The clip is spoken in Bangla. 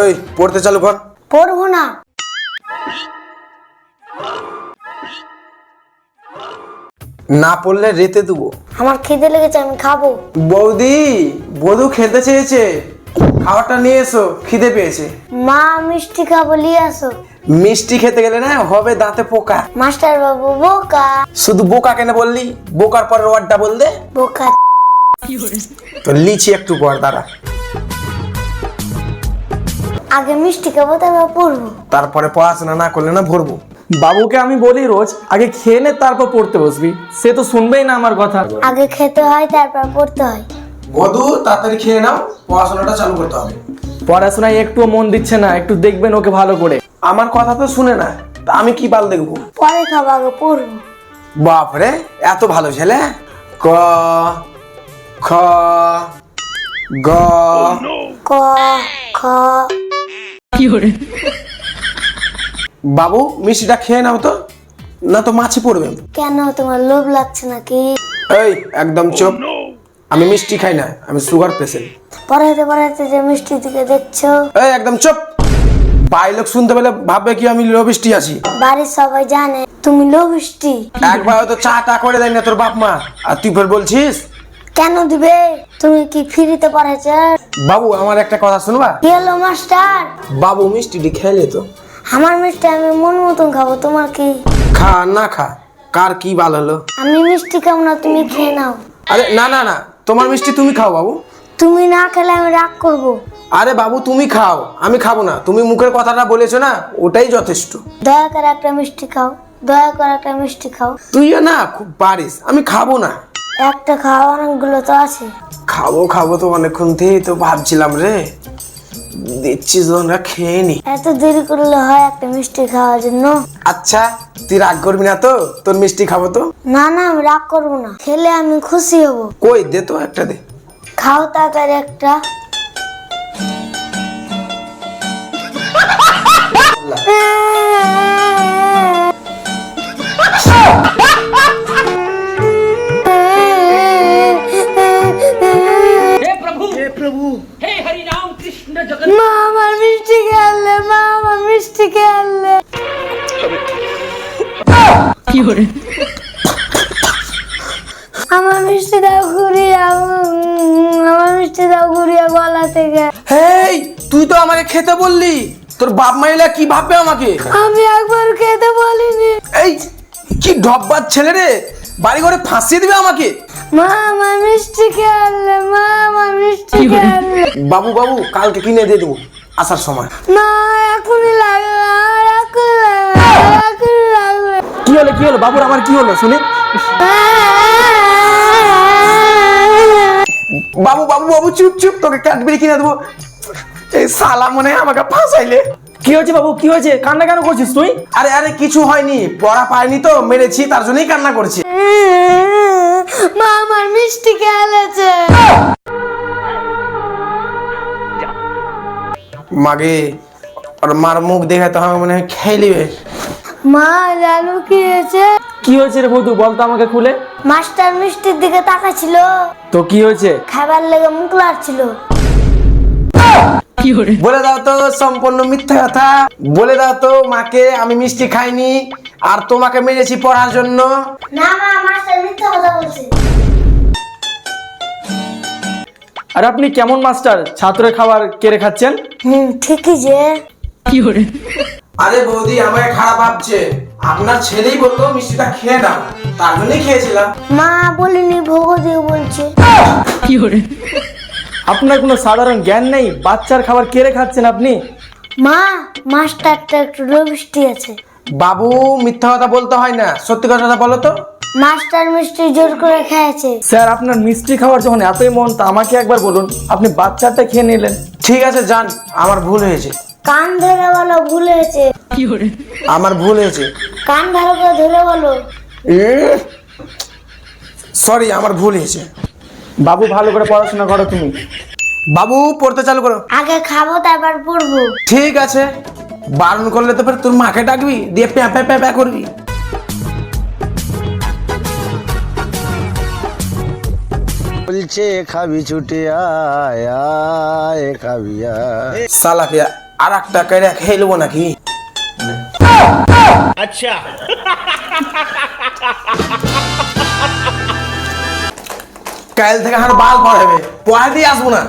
এই পড়তে চালু কর। পড়ব না। না পড়লে রেতে দেবো। আমার খিদে লেগেছে আমি খাব। বৌদি বধু খেতে চেয়েছে। খাবারটা নিয়ে এসো খিদে পেয়েছে। মা মিষ্টি খাব নিয়ে আসো। মিষ্টি খেতে গেলে না হবে দাঁতে পোকা। মাস্টার বাবু বোকা। শুধু বোকা কেন বললি? বোকার পরের ওয়ার্ডটা বল দে। বোকা। তো লিচি একটু পর দাঁড়া। আগে মিষ্টি খাব তারপর পড়ব তারপরে পড়াশোনা না করলে না ভরবো। বাবুকে আমি বলি রোজ আগে খেয়ে নে তারপর পড়তে বসবি। সে তো শুনবেই না আমার কথা। আগে খেতে হয় তারপর পড়তে হয়। বধু তাড়াতাড়ি খেয়ে নাও পড়াশোনাটা চালু করতে হবে। পড়াশোনায় একটুও মন দিচ্ছে না একটু দেখবেন ওকে ভালো করে। আমার কথা তো শুনে না তা আমি কি বাল দেখব? পরে খাব আগে পড়ব। বাপরে এত ভালো ছেলে। ক খ গ ক খ বাবু মিষ্টিটা খেয়ে নাও তো। না তো মাছি পড়বে। কেন? তোমার লোভ লাগছে নাকি? এই একদম চুপ। আমি মিষ্টি খাই না আমি সুগার পেশেন্ট। পড়াইতে পড়াইতে যে মিষ্টি দিকে দেখছ? এই একদম চুপ। বাই লোক শুনতে পেলে ভাববে কি আমি লোভিষ্টি আছি। বাড়ির সবাই জানে তুমি লোভিষ্টি একবার হয়তো চা টা করে দেয় না তোর বাপ মা। আর তুই ফের বলছিস? কেন দিবে? তুমি কি ফ্রিতে পড়াইছ বাবু আমার একটা কথা শুনবা? কি হলো মাস্টার? বাবু মিষ্টিটি খেলে তো। আমার মিষ্টি আমি মন মতন খাব তোমার কি? খা না খা। কার কি ভালো হলো? আমি মিষ্টি খাব না তুমি খেয়ে নাও। আরে না না না। তোমার মিষ্টি তুমি খাও বাবু। তুমি না খেলে আমি রাগ করব। আরে বাবু তুমি খাও। আমি খাব না। তুমি মুখের কথাটা বলেছ না ওটাই যথেষ্ট। দয়া করে একটা মিষ্টি খাও। দয়া করে একটা মিষ্টি খাও। তুইও না খুব পারিস। আমি খাব না। একটা খাওয়া অনেকগুলো তো আছে। খাব খাব তো অনেকক্ষণ থেকেই তো ভাবছিলাম রে। দিচ্ছিস তোমরা খেয়ে নি। এত দেরি করলে হয় একটা মিষ্টি খাওয়ার জন্য? আচ্ছা তুই রাগ করবি না তো? তোর মিষ্টি খাব তো? না না আমি রাগ করব না। খেলে আমি খুশি হব। কই দে তো একটা দে। খাও তাড়াতাড়ি একটা। हे মা আমার মিষ্টি খেয়ালে মা আমার মিষ্টি খেয়ালে আমার মিষ্টি দাও ঘুরিয়া আমার মিষ্টি দাও ঘুরিয়া গলা থেকে। হেই তুই তো আমাকে খেতে বললি। তোর বাপ মাইলা কি ভাববে আমাকে? আমি একবার খেতে বলিনি। এই কি ডব্বার ছেলে রে। বাড়ি ঘরে ফাঁসিয়ে দিবে আমাকে। মা মিষ্টি খেয়ালে মা মিষ্টি খেয়ালে বাবু বাবু কালকে কিনে দিয়ে দেবো আসার সময়। না এখনই লাগবে আর এখনই লাগবে এখনই লাগবে কি হলো কি হলো? বাবুর আমার কি হলো? শুনি। বাবু বাবু বাবু চুপ চুপ তোকে ক্যাডবেরি কিনে দেবো। এই সালা মনে আমাকে ফাঁসাইলে। কি হয়েছে বাবু? কি হয়েছে? কান্না কেন করছিস তুই? আরে আরে কিছু হয়নি। পড়া পায়নি তো মেরেছি তার জন্যই কান্না করছি। মা আমার মিষ্টি মাগে আর মার মুখ দেখে তো আমার মনে হয় খেয়ে নিবে মা জানো কি হয়েছে? কি হয়েছে রে বধু বল তো আমাকে খুলে। মাস্টার মিষ্টির দিকে তাকাছিল তো কি হয়েছে? খাবার লেগে মুখ লাড়ছিল। বলে দাও তো সম্পূর্ণ মিথ্যা কথা। বলে দাও তো মাকে আমি মিষ্টি খাইনি আর তোমাকে মেরেছি পড়ার জন্য। না মা আর আপনি কেমন মাস্টার? ছাত্রের খাবার কেড়ে খাচ্ছেন? হুম ঠিকই যে। কি করে? আরে বৌদি আমাকে খারাপ ভাবছে। আপনার ছেলেই বলল মিষ্টিটা খেয়ে নাও। তার জন্যই খেয়েছিলাম। মা বলিনি ভোগ দিয়ে বলছে। আপনার কোনো সাধারণ জ্ঞান নেই? বাচ্চার খাবার কেড়ে খাচ্ছেন আপনি? মা মাস্টারটা একটু রবিষ্টি আছে। বাবু মিথ্যা কথা বলতে হয় না। সত্যি কথাটা বলো তো। মাস্টার মিষ্টি জোর করে খেয়েছে। স্যার আপনার মিষ্টি খাওয়ার যখন এতই মন তা আমাকে একবার বলুন আপনি বাচ্চাটা খেয়ে নিলেন? ঠিক আছে যান আমার ভুল হয়েছে। কান ধরে বলো ভুল হয়েছে। আমার ভুল হয়েছে। কান ভালো করে ধরে বলো। সরি আমার ভুল হয়েছে। বাবু ভালো করে পড়াশোনা করো তুমি। বাবু পড়তে চালু করো। আগে খাব তারপর পড়ব। ঠিক আছে। বারণ করলে তো ফের তোর মাকে ডাকবি দিয়ে প্যাঁ প্যাঁ প্যাঁ প্যাঁ করবি। বলছে খাবি ছুটে আয় খাবি আয়। আর একটা কেড়ে খেলব নাকি? আচ্ছা। কাল থেকে আমার বাল পড়াবে পড়া দিয়ে আসব না।